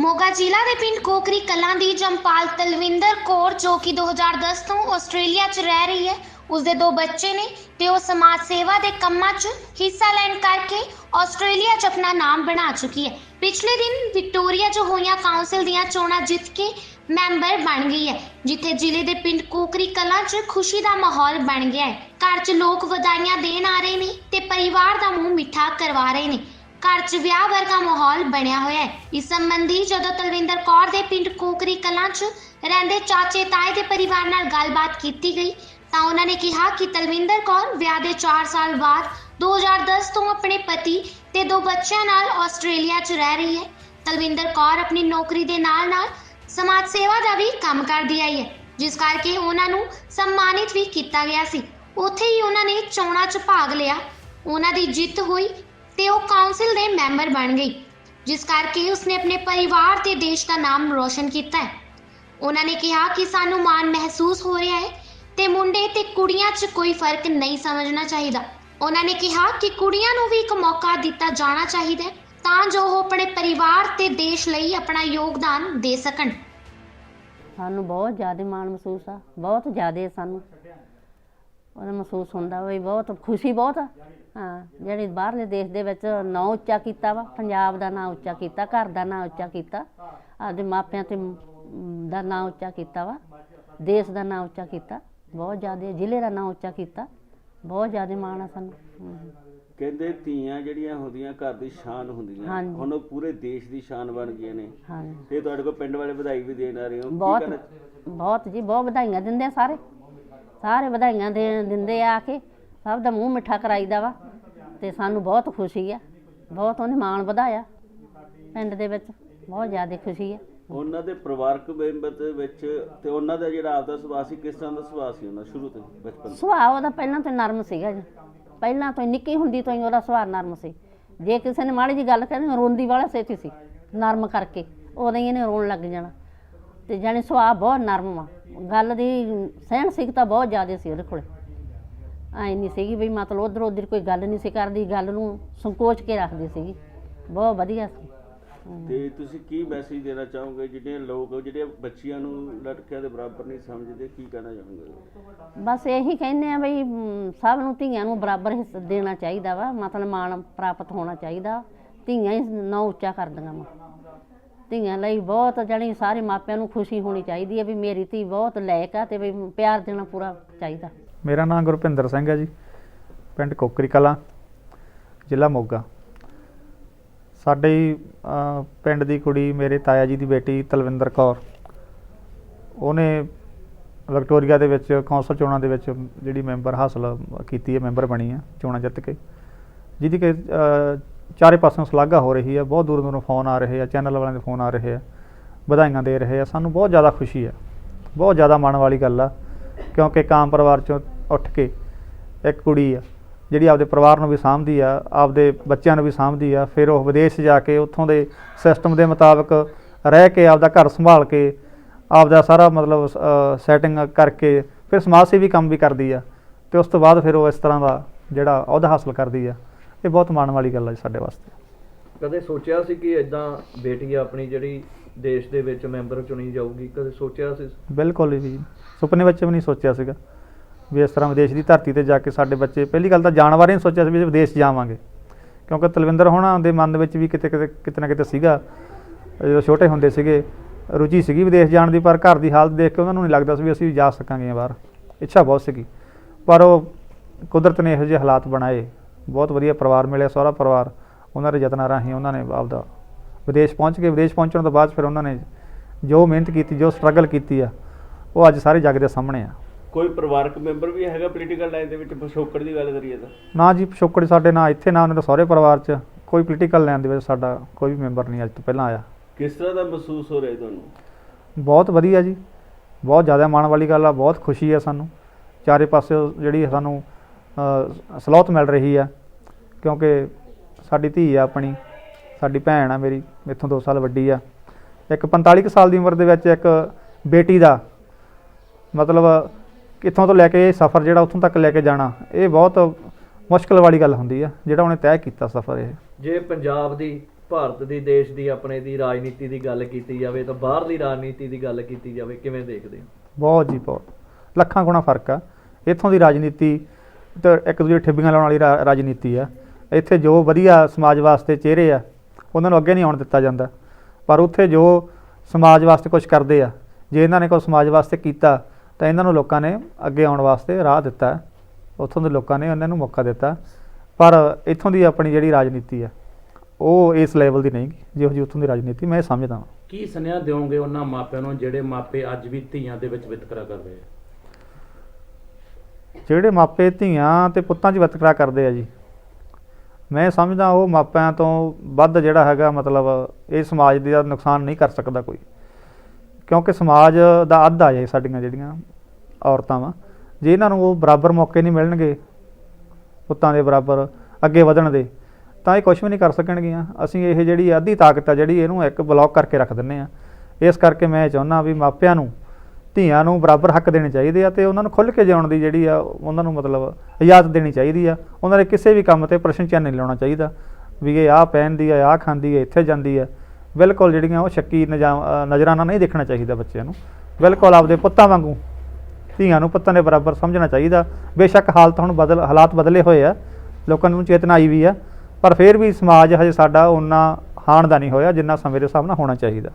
ਮੋਗਾ ਜ਼ਿਲ੍ਹਾ ਦੇ ਪਿੰਡ ਕੋਕਰੀ ਕਲਾਂ ਦੀ ਜੰਪਾਲ ਤਲਵਿੰਦਰ ਕੌਰ ਜੋ ਕਿ 2010 ਤੋਂ ਆਸਟ੍ਰੇਲੀਆ 'ਚ ਰਹਿ ਰਹੀ ਹੈ, ਉਸਦੇ ਦੋ ਬੱਚੇ ਨੇ ਤੇ ਉਹ ਸਮਾਜ ਸੇਵਾ ਦੇ ਕੰਮਾਂ 'ਚ ਹਿੱਸਾ ਲੈਣ ਕਰਕੇ ਆਸਟ੍ਰੇਲੀਆ 'ਚ ਆਪਣਾ ਨਾਮ ਬਣਾ ਚੁੱਕੀ ਹੈ। ਪਿਛਲੇ ਦਿਨ ਵਿਕਟੋਰੀਆ 'ਚ ਹੋਈਆਂ ਕਾਉਂਸਲ ਦੀਆਂ ਚੋਣਾਂ ਜਿੱਤ ਕੇ ਮੈਂਬਰ ਬਣ ਗਈ ਹੈ, ਜਿੱਥੇ ਜ਼ਿਲ੍ਹੇ ਦੇ ਪਿੰਡ ਕੋਕਰੀ ਕਲਾਂ 'ਚ ਖੁਸ਼ੀ ਦਾ ਮਾਹੌਲ ਬਣ ਗਿਆ ਹੈ। ਘਰ 'ਚ ਲੋਕ ਵਧਾਈਆਂ ਦੇਣ ਆ ਰਹੇ ਨੇ ਤੇ ਪਰਿਵਾਰ ਦਾ ਮੂੰਹ ਮਿੱਠਾ ਕਰਵਾ ਰਹੇ ਨੇ। ਘਰ 'ਚ ਵਿਆਹ ਵਰਗਾ ਮਾਹੌਲ ਬਣਿਆ ਹੋਇਆ ਹੈ। ਇਸ ਸੰਬੰਧੀ ਜਦੋਂ ਤਲਵਿੰਦਰ ਕੌਰ ਦੇ ਪਿੰਡ ਕੋਕਰੀ ਕਲਾਂ 'ਚ ਰਹਿੰਦੇ ਚਾਚੇ ਤਾਏ ਦੇ ਪਰਿਵਾਰ ਨਾਲ ਗੱਲਬਾਤ ਕੀਤੀ ਗਈ, ਤਾਂ ਉਹਨਾਂ ਨੇ ਕਿਹਾ ਕਿ ਤਲਵਿੰਦਰ ਕੌਰ ਵਿਆਹ ਦੇ 4 ਸਾਲ ਬਾਅਦ 2010 ਤੋਂ ਆਪਣੇ ਪਤੀ ਤੇ ਦੋ ਬੱਚਿਆਂ ਨਾਲ ਆਸਟ੍ਰੇਲੀਆ 'ਚ ਰਹਿ ਰਹੀ ਹੈ। ਤਲਵਿੰਦਰ ਕੌਰ ਆਪਣੀ ਨੌਕਰੀ ਦੇ ਨਾਲ-ਨਾਲ ਸਮਾਜ ਸੇਵਾ ਦਾ ਵੀ ਕੰਮ ਕਰਦੀ ਆਈ ਹੈ, ਜਿਸ ਕਰਕੇ ਉਹਨਾਂ ਨੂੰ ਸਨਮਾਨਿਤ ਵੀ ਕੀਤਾ ਗਿਆ ਸੀ। ਉੱਥੇ ਹੀ ਉਹਨਾਂ ਨੇ ਚੋਣਾਂ 'ਚ ਭਾਗ ਲਿਆ। ਉਹਨਾਂ ਦੀ ਜਿੱਤ ਹੋਈ ਤੇ ਉਹ ਕਾਉਂਸਲ ਦੇ ਮੈਂਬਰ ਬਣ ਗਈ, ਜਿਸ ਕਰਕੇ ਉਸਨੇ ਆਪਣੇ ਪਰਿਵਾਰ ਤੇ ਦੇਸ਼ ਦਾ ਨਾਮ ਰੋਸ਼ਨ ਕੀਤਾ ਹੈ। ਉਹਨਾਂ ਨੇ ਕਿਹਾ ਕਿ ਸਾਨੂੰ ਮਾਣ ਮਹਿਸੂਸ ਹੋ ਰਿਹਾ ਹੈ ਤੇ ਮੁੰਡੇ ਤੇ ਕੁੜੀਆਂ 'ਚ ਕੋਈ ਫ਼ਰਕ ਨਹੀਂ ਸਮਝਣਾ ਚਾਹੀਦਾ। ਉਹਨਾਂ ਨੇ ਕਿਹਾ ਕਿ ਕੁੜੀਆਂ ਨੂੰ ਵੀ ਇੱਕ ਮੌਕਾ ਦਿੱਤਾ ਜਾਣਾ ਚਾਹੀਦਾ ਹੈ ਤਾਂ ਜੋ ਉਹ ਆਪਣੇ ਪਰਿਵਾਰ ਤੇ ਦੇਸ਼ ਲਈ ਆਪਣਾ ਯੋਗਦਾਨ ਦੇ ਸਕਣ। ਸਾਨੂੰ ਬਹੁਤ ਜ਼ਿਆਦਾ ਮਾਣ ਮਹਿਸੂਸ ਆ, ਬਹੁਤ ਜ਼ਿਆਦਾ ਸਾਨੂੰ। ਉਹਦਾ ਮਹਿਸੂਸ ਹੁੰਦਾ ਵੀ ਬਹੁਤ ਖੁਸ਼ੀ ਬਹੁਤ ਆ। ਹਾਂ ਜਿਹੜੀ ਬਾਹਰਲੇ ਦੇਸ਼ ਦੇ ਵਿੱਚ ਨਾਂ ਉੱਚਾ ਕੀਤਾ ਵਾ ਪੰਜਾਬ ਦਾ ਨਾਂ ਉੱਚਾ ਕੀਤਾ ਘਰ ਦਾ ਨਾਂ ਉੱਚਾ ਕੀਤਾ ਆਪਦੇ ਮਾਪਿਆਂ ਤੇ ਮ, ਦਾ ਨਾਂ ਉੱਚਾ ਕੀਤਾ ਵਾ ਦੇਸ਼ ਦਾ ਨਾਂ ਉੱਚਾ ਕੀਤਾ ਬਹੁਤ ਜ਼ਿਆਦਾ ਜ਼ਿਲ੍ਹੇ ਦਾ ਨਾਂ ਉੱਚਾ ਕੀਤਾ ਬਹੁਤ ਜ਼ਿਆਦਾ ਮਾਣ ਆ ਸਾਨੂੰ। ਹਮ। ਕਹਿੰਦੇ ਧੀਆਂ ਜਿਹੜੀਆਂ ਹੁੰਦੀਆਂ ਘਰ ਦੀ ਸ਼ਾਨ ਹੁੰਦੀਆਂ ਹਾਂਜੀ। ਹੁਣ ਉਹ ਪੂਰੇ ਦੇਸ਼ ਦੀ ਸ਼ਾਨ ਬਣ ਗਈਆਂ ਨੇ। ਹਾਂਜੀ। ਤੇ ਤੁਹਾਡੇ ਕੋਲ ਪਿੰਡ ਵਾਲੇ ਵਧਾਈ ਵੀ ਦੇਣ ਆ ਰਹੇ ਹੋ। ਕੀ ਬਹੁਤ ਕਹਿਣਾ- ਬਹੁਤ ਜੀ ਬਹੁਤ ਵਧਾਈਆਂ ਦਿੰਦੇ ਆ ਸਾਰੇ। ਸਾਰੇ ਵਧਾਈਆਂ ਦੇ ਦਿੰਦੇ ਆ ਕੇ ਸਭ ਦਾ ਮੂੰਹ ਮਿੱਠਾ ਕਰਾਈਦਾ ਵਾ ਤੇ ਸਾਨੂੰ ਬਹੁਤ ਖੁਸ਼ੀ ਆ ਬਹੁਤ ਉਹਨੇ ਮਾਣ ਵਧਾਇਆ ਪਿੰਡ ਦੇ ਵਿੱਚ ਬਹੁਤ ਜ਼ਿਆਦਾ ਖੁਸ਼ੀ ਆ। ਉਹਨਾਂ ਦੇ ਪਰਿਵਾਰਕ ਮੈਂਬਰ ਦੇ ਵਿੱਚ ਤੇ ਉਹਨਾਂ ਦਾ ਜਿਹੜਾ ਆਪਦਾ ਸੁਭਾਅ ਸੀ ਕਿਸ ਤਰ੍ਹਾਂ ਦਾ ਸੁਭਾਅ ਸੀ ਉਹਨਾਂ ਸ਼ੁਰੂ ਤੋਂ ਬਚਪਨ ਸੁਭਾਅ ਉਹਦਾ ਪਹਿਲਾਂ ਤੋਂ ਨਰਮ ਸੀਗਾ ਜੀ। ਪਹਿਲਾਂ ਤੋਂ ਨਿੱਕੀ ਹੁੰਦੀ ਤੋਂ ਹੀ ਉਹਦਾ ਸੁਭਾਅ ਨਰਮ ਸੀ। ਜੇ ਕਿਸੇ ਨੇ ਮਾੜੀ ਜੀ ਗੱਲ ਕਰਨੀ ਰੋਂਦੀ ਵਾਲਾ ਸੇਤੀ ਸੀ ਨਰਮ ਕਰਕੇ। ਉਦੋਂ ਹੀ ਇਹਨੇ ਰੋਣ ਲੱਗ ਜਾਣਾ। ਤੇ ਜਾਣੀ ਸੁਭਾਅ ਬਹੁਤ ਨਰਮ ਆ ਗੱਲ ਦੀ ਸਹਿਣਸ਼ੀਲਤਾ ਬਹੁਤ ਜ਼ਿਆਦਾ ਸੀ ਉਹਦੇ ਕੋਲੇ। ਐ ਨਹੀਂ ਸੀਗੀ ਵੀ ਮਤਲਬ ਉਧਰ ਉਧਰ ਕੋਈ ਗੱਲ ਨਹੀਂ ਸੀ ਕਰਦੀ ਗੱਲ ਨੂੰ ਸੰਕੋਚ ਕੇ ਰੱਖਦੀ ਸੀਗੀ। ਬਹੁਤ ਵਧੀਆ ਸੀ। ਤੇ ਤੁਸੀਂ ਕੀ ਮੈਸੇਜ ਦੇਣਾ ਚਾਹੋਗੇ? ਜਿਹੜੇ ਲੋਕ ਜਿਹੜੇ ਬੱਚੀਆਂ ਨੂੰ ਲੜਕਿਆਂ ਦੇ ਬਰਾਬਰ ਨਹੀਂ ਸਮਝਦੇ ਕੀ ਕਹਿਣਾ ਚਾਹੋਗੇ? ਬਸ ਇਹੀ ਕਹਿੰਦੇ ਆ ਬਈ ਸਭ ਨੂੰ ਧੀਆਂ ਨੂੰ ਬਰਾਬਰ ਹਿੱਸਾ ਦੇਣਾ ਚਾਹੀਦਾ ਵਾ। ਮਤਲਬ ਮਾਣ ਪ੍ਰਾਪਤ ਹੋਣਾ ਚਾਹੀਦਾ। ਧੀਆਂ ਹੀ ਨਾਂ ਉੱਚਾ ਕਰਦੀਆਂ ਵਾ। ਧੀਆਂ ਲਈ ਬਹੁਤ ਜਾਣੀ ਸਾਰੇ ਮਾਪਿਆਂ ਨੂੰ ਖੁਸ਼ੀ ਹੋਣੀ ਚਾਹੀਦੀ ਹੈ ਵੀ ਮੇਰੀ ਧੀ ਬਹੁਤ ਲਾਇਕ ਆ ਤੇ ਵੀ ਪਿਆਰ ਦੇਣਾ ਪੂਰਾ ਚਾਹੀਦਾ। ਮੇਰਾ ਨਾਮ ਗੁਰਪਿੰਦਰ ਸਿੰਘ ਹੈ ਜੀ ਪਿੰਡ ਕੋਕਰੀ ਕਲਾਂ ਜ਼ਿਲ੍ਹਾ ਮੋਗਾ। ਸਾਡੇ ਅਹ, ਪਿੰਡ ਦੀ ਕੁੜੀ ਮੇਰੇ ਤਾਇਆ ਜੀ ਦੀ ਬੇਟੀ ਤਲਵਿੰਦਰ ਕੌਰ ਉਹਨੇ ਵਿਕਟੋਰੀਆ ਦੇ ਵਿੱਚ ਕੌਂਸਲ ਚੋਣਾਂ ਦੇ ਵਿੱਚ ਜਿਹੜੀ ਮੈਂਬਰ ਹਾਸਲ ਕੀਤੀ ਹੈ ਮੈਂਬਰ ਬਣੀ ਹੈ ਚੋਣਾਂ ਜਿੱਤ ਕੇ ਜਿਹਦੀ ਕਿ ਅਹ, ਚਾਰੇ ਪਾਸੋਂ ਸ਼ਲਾਘਾ ਹੋ ਰਹੀ ਹੈ, ਬਹੁਤ ਦੂਰ ਦੂਰੋਂ ਫੋਨ ਆ ਰਹੇ ਆ ਚੈਨਲ ਵਾਲਿਆਂ ਦੇ ਫੋਨ ਆ ਰਹੇ ਆ, ਵਧਾਈਆਂ ਦੇ ਰਹੇ ਆ, ਸਾਨੂੰ ਬਹੁਤ ਜ਼ਿਆਦਾ ਖੁਸ਼ੀ ਹੈ ਬਹੁਤ ਜ਼ਿਆਦਾ ਮਾਣ ਵਾਲੀ ਗੱਲ ਆ, ਕਿਉਂਕਿ ਕਾਮ ਪਰਿਵਾਰ ਚੋਂ ਉੱਠ ਕੇ ਇੱਕ ਕੁੜੀ ਆ, ਜਿਹੜੀ ਆਪਦੇ ਪਰਿਵਾਰ ਨੂੰ ਵੀ ਸਾਂਭਦੀ ਆ, ਆਪਦੇ ਬੱਚਿਆਂ ਨੂੰ ਵੀ ਸਾਂਭਦੀ ਆ, ਫਿਰ ਉਹ ਵਿਦੇਸ਼ ਜਾ ਕੇ ਉੱਥੋਂ ਦੇ ਸਿਸਟਮ ਦੇ ਮੁਤਾਬਕ ਰਹਿ ਕੇ ਆਪਦਾ ਘਰ ਸੰਭਾਲ ਕੇ ਆਪਦਾ ਸਾਰਾ ਮਤਲਬ ਸੈਟਿੰਗ ਕਰਕੇ ਫਿਰ ਸਮਾਜ ਸੇਵੀ ਕੰਮ ਵੀ ਕਰਦੀ ਆ, ਤੇ ਉਸ ਤੋਂ ਬਾਅਦ ਫਿਰ ਉਹ ਇਸ ਤਰ੍ਹਾਂ ਦਾ ਜਿਹੜਾ ਅਹੁਦਾ ਹਾਸਲ ਕਰਦੀ ਆ। ਇਹ ਬਹੁਤ ਮਾਣ ਵਾਲੀ ਗੱਲ ਜੀ ਸਾਡੇ ਵਾਸਤੇ। ਕਦੇ ਸੋਚਿਆ ਸੀ ਕਿ ਇਦਾਂ ਬੇਟੀ ਆਪਣੀ ਜਿਹੜੀ ਦੇਸ਼ ਦੇ ਵਿੱਚ ਮੈਂਬਰ ਚੁਣੀ ਜਾਊਗੀ? ਕਦੇ ਸੋਚਿਆ ਸੀ? ਬਿਲਕੁਲ ਵੀ ਸੁਪਨੇ ਵਿੱਚ ਵੀ ਨਹੀਂ ਸੋਚਿਆ ਸੀਗਾ ਵੀ ਇਸ ਤਰ੍ਹਾਂ ਵਿਦੇਸ਼ ਦੀ ਧਰਤੀ ਤੇ ਜਾ ਕੇ ਸਾਡੇ ਬੱਚੇ ਪਹਿਲੀ ਗੱਲ ਤਾਂ ਜਾਣ ਬਾਰੇ ਨਹੀਂ ਸੋਚਿਆ ਸੀ ਵੀ ਵਿਦੇਸ਼ ਜਾਵਾਂਗੇ। ਕਿਉਂਕਿ ਤਲਵਿੰਦਰ ਹੋਣਾ ਦੇ ਮਨ ਦੇ ਵਿੱਚ ਵੀ ਕਿਤੇ ਕਿਤੇ ਕਿਤੇ ਨਾ ਕਿਤੇ ਸੀਗਾ। ਜਦੋਂ ਛੋਟੇ ਹੁੰਦੇ ਸੀਗੇ ਰੁਚੀ ਸੀਗੀ ਵਿਦੇਸ਼ ਜਾਣ ਦੀ ਪਰ ਘਰ ਦੀ ਹਾਲਤ ਦੇਖ ਕੇ ਉਹਨਾਂ ਨੂੰ ਨਹੀਂ ਲੱਗਦਾ ਸੀ ਵੀ ਅਸੀਂ ਜਾ ਸਕਾਂਗੇ ਬਾਹਰ। ਇੱਛਾ ਬਹੁਤ ਸੀਗੀ। ਪਰ ਉਹ ਕੁਦਰਤ ਨੇ ਇਹੋ ਜਿਹੇ ਹਾਲਾਤ ਬਣਾਏ। ਬਹੁਤ ਵਧੀਆ ਪਰਿਵਾਰ ਮਿਲਿਆ ਸਹੁਰਾ ਪਰਿਵਾਰ। ਉਹਨਾਂ ਦੇ ਯਤਨਾਂ ਰਾਹੀਂ ਉਹਨਾਂ ਨੇ ਆਪਦਾ ਵਿਦੇਸ਼ ਪਹੁੰਚ ਗਏ ਵਿਦੇਸ਼ ਪਹੁੰਚਣ ਤੋਂ ਬਾਅਦ ਫਿਰ ਉਹਨਾਂ ਨੇ ਜੋ ਮਿਹਨਤ ਕੀਤੀ ਜੋ ਸਟਰਗਲ ਕੀਤੀ ਆ ਉਹ ਅੱਜ ਸਾਰੇ ਜੱਗ ਦੇ ਸਾਹਮਣੇ ਆ। ਕੋਈ ਪਰਿਵਾਰਕ ਮੈਂਬਰ ਵੀ ਹੈਗਾ ਪੋਲੀਟੀਕਲ ਲਾਈਨ ਦੇ ਵਿੱਚ? ਪਿਛੋਕੜ ਦੀ ਗੱਲ ਕਰੀਏ ਤਾਂ। ਨਾ ਜੀ ਪਿਛੋਕੜ ਸਾਡੇ ਨਾ ਇੱਥੇ ਨਾ ਉਹਨਾਂ ਦੇ ਸਹੁਰੇ ਪਰਿਵਾਰ 'ਚ। ਕੋਈ ਪੋਲੀਟੀਕਲ ਲਾਈਨ ਦੇ ਵਿੱਚ ਸਾਡਾ ਕੋਈ ਵੀ ਮੈਂਬਰ ਨਹੀਂ ਅੱਜ ਤੋਂ ਪਹਿਲਾਂ ਆਇਆ। ਕਿਸ ਤਰ੍ਹਾਂ ਦਾ ਮਹਿਸੂਸ ਹੋ ਰਿਹਾ ਤੁਹਾਨੂੰ? ਬਹੁਤ ਵਧੀਆ ਜੀ। ਬਹੁਤ ਜ਼ਿਆਦਾ ਮਾਣ ਵਾਲੀ ਗੱਲ ਆ ਬਹੁਤ ਖੁਸ਼ੀ ਆ ਸਾਨੂੰ। ਚਾਰੇ ਪਾਸੇ ਜਿਹੜੀ ਸਾਨੂੰ ਅ, ਸਲਾਹਤ ਮਿਲ ਰਹੀ ਆ। ਕਿਉਂਕਿ ਸਾਡੀ ਧੀ ਆ ਆਪਣੀ ਸਾਡੀ ਭੈਣ ਆ ਮੇਰੀ ਮੇਥੋਂ 2 ਸਾਲ ਵੱਡੀ ਆ। ਇੱਕ 45 ਕੁ ਸਾਲ ਦੀ ਉਮਰ ਦੇ ਵਿੱਚ ਇੱਕ ਬੇਟੀ ਦਾ ਮਤਲਬ ਕਿੱਥੋਂ ਤੋਂ ਲੈ ਕੇ ਇਹ ਸਫ਼ਰ ਜਿਹੜਾ ਉੱਥੋਂ ਤੱਕ ਲੈ ਕੇ ਜਾਣਾ ਇਹ ਬਹੁਤ ਮੁਸ਼ਕਲ ਵਾਲੀ ਗੱਲ ਹੁੰਦੀ ਆ ਜਿਹੜਾ ਉਹਨੇ ਤੈਅ ਕੀਤਾ ਸਫ਼ਰ ਇਹ। ਜੇ ਪੰਜਾਬ ਦੀ ਭਾਰਤ ਦੀ ਦੇਸ਼ ਦੀ ਆਪਣੇ ਦੀ ਰਾਜਨੀਤੀ ਦੀ ਗੱਲ ਕੀਤੀ ਜਾਵੇ ਤਾਂ ਬਾਹਰਲੀ ਰਾਜਨੀਤੀ ਦੀ ਗੱਲ ਕੀਤੀ ਜਾਵੇ ਕਿਵੇਂ ਦੇਖਦੇ ਹੋ? ਬਹੁਤ ਜੀ ਬਹੁਤ। ਲੱਖਾਂ ਗੁਣਾ ਫ਼ਰਕ ਆ। ਇੱਥੋਂ ਦੀ ਰਾਜਨੀਤੀ ਤੇ ਇੱਕ ਦੂਜੇ ਠਿੱਬੀਆਂ ਲਾਉਣ ਵਾਲੀ ਰਾਜਨੀਤੀ ਆ। ਇੱਥੇ ਜੋ ਵਧੀਆ ਸਮਾਜ ਵਾਸਤੇ ਚਿਹਰੇ ਆ ਉਹਨਾਂ ਨੂੰ ਅੱਗੇ ਨਹੀਂ ਆਉਣ ਦਿੱਤਾ ਜਾਂਦਾ। ਪਰ ਉੱਥੇ ਜੋ ਸਮਾਜ ਵਾਸਤੇ ਕੁਝ ਕਰਦੇ ਆ ਜੇ ਇਹਨਾਂ ਨੇ ਕੋਈ ਸਮਾਜ ਵਾਸਤੇ ਕੀਤਾ ਤਾਂ ਇਹਨਾਂ ਨੂੰ ਲੋਕਾਂ ਨੇ ਅੱਗੇ ਆਉਣ ਵਾਸਤੇ ਰਾਹ ਦਿੱਤਾ। ਉੱਥੋਂ ਦੇ ਲੋਕਾਂ ਨੇ ਉਹਨਾਂ ਨੂੰ ਮੌਕਾ ਦਿੱਤਾ। ਪਰ ਇੱਥੋਂ ਦੀ ਆਪਣੀ ਜਿਹੜੀ ਰਾਜਨੀਤੀ ਆ ਉਹ ਇਸ ਲੈਵਲ ਦੀ ਨਹੀਂ ਜਿਹੋ ਜਿਹੀ ਉੱਥੋਂ ਦੀ ਰਾਜਨੀਤੀ ਮੈਂ ਸਮਝਦਾ ਹਾਂ ਕੀ ਸੁਨੇਹਾ ਦਿਓਗੇ ਉਹਨਾਂ ਮਾਪਿਆਂ ਨੂੰ ਜਿਹੜੇ ਮਾਪੇ ਅੱਜ ਵੀ ਧੀਆਂ ਦੇ ਵਿੱਚ ਵਿਤਕਰਾ ਕਰ ਰਹੇ ਆ? ਜਿਹੜੇ ਮਾਪੇ ਧੀਆਂ ਤੇ ਪੁੱਤਾਂ 'ਚ ਵਿਤਕਰਾ ਕਰਦੇ ਆ ਜੀ ਮੈਂ ਸਮਝਦਾ ਉਹ ਮਾਪਿਆਂ ਤੋਂ ਵੱਧ ਜਿਹੜਾ ਹੈਗਾ ਮਤਲਬ ਇਹ ਸਮਾਜ ਦਾ ਨੁਕਸਾਨ ਨਹੀਂ ਕਰ ਸਕਦਾ ਕੋਈ। ਕਿਉਂਕਿ ਸਮਾਜ ਦਾ ਅੱਧ ਆ ਜੇ ਸਾਡੀਆਂ ਜਿਹੜੀਆਂ ਔਰਤਾਂ ਵਾ। ਜੇ ਇਹਨਾਂ ਨੂੰ ਉਹ ਬਰਾਬਰ ਮੌਕੇ ਨਹੀਂ ਮਿਲਣਗੇ, ਪੁੱਤਾਂ ਦੇ ਬਰਾਬਰ ਅੱਗੇ ਵਧਣ ਦੇ, ਤਾਂ ਇਹ ਕੁਝ ਵੀ ਨਹੀਂ ਕਰ ਸਕਣਗੀਆਂ। ਅਸੀਂ ਇਹ ਜਿਹੜੀ ਅੱਧੀ ਤਾਕਤ ਆ ਜਿਹੜੀ ਇਹਨੂੰ ਇੱਕ ਬਲੌਕ ਕਰਕੇ ਰੱਖ ਦਿੰਨੇ ਆ। ਇਸ ਕਰਕੇ ਮੈਂ ਚਾਹੁੰਦਾ ਵੀ ਮਾਪਿਆਂ ਨੂੰ ਧੀਆਂ ਨੂੰ ਬਰਾਬਰ ਹੱਕ ਦੇਣੇ ਚਾਹੀਦੇ ਆ ਤੇ ਉਹਨਾਂ ਨੂੰ ਖੁੱਲ੍ਹ ਕੇ ਜਿਉਣ ਦੀ ਜਿਹੜੀ ਆ ਉਹਨਾਂ ਨੂੰ ਮਤਲਬ ਇਜਾਜ਼ਤ ਦੇਣੀ ਚਾਹੀਦੀ ਆ। ਉਹਨਾਂ ਦੇ ਕਿਸੇ ਵੀ ਕੰਮ ਤੇ ਪ੍ਰਸ਼ਨ ਚਿੰਨ੍ਹ ਨਹੀਂ ਲਾਉਣਾ ਚਾਹੀਦਾ। ਵੀ ਇਹ ਆਹ ਪਹਿਨਦੀ ਆ ਆਹ ਖਾਂਦੀ ਆ ਇੱਥੇ ਜਾਂਦੀ ਆ। ਬਿਲਕੁਲ ਜਿਹੜੀਆਂ ਉਹ ਸ਼ੱਕੀ ਨਜ਼ਾ- ਅ, ਨਜ਼ਰਾਨਾ ਨਹੀਂ ਦੇਖਣਾ ਚਾਹੀਦਾ ਬੱਚਿਆਂ ਨੂੰ। ਬਿਲਕੁਲ ਆਪਦੇ ਪੁੱਤਾਂ ਵਾਂਗੂ। ਧੀਆਂ ਨੂੰ ਪੁੱਤਾਂ ਦੇ ਬਰਾਬਰ ਸਮਝਣਾ ਚਾਹੀਦਾ। ਬੇਸ਼ੱਕ ਹਾਲਤ ਹੁਣ ਬਦਲ ਹਾਲਾਤ ਬਦਲੇ ਹੋਏ ਆ। ਲੋਕਾਂ ਨੂੰ ਚੇਤਨਾ ਆਈ ਵੀ ਆ। ਪਰ ਫਿਰ ਵੀ ਸਮਾਜ ਹਜੇ ਸਾਡਾ ਉਹਨਾਂ ਹਾਣ ਦਾ ਨਹੀਂ ਹੋਇਆ ਜਿੰਨਾ ਸਮੇਂ ਦੇ ਹਿਸਾਬ ਨਾਲ ਹੋਣਾ ਚਾਹੀਦਾ।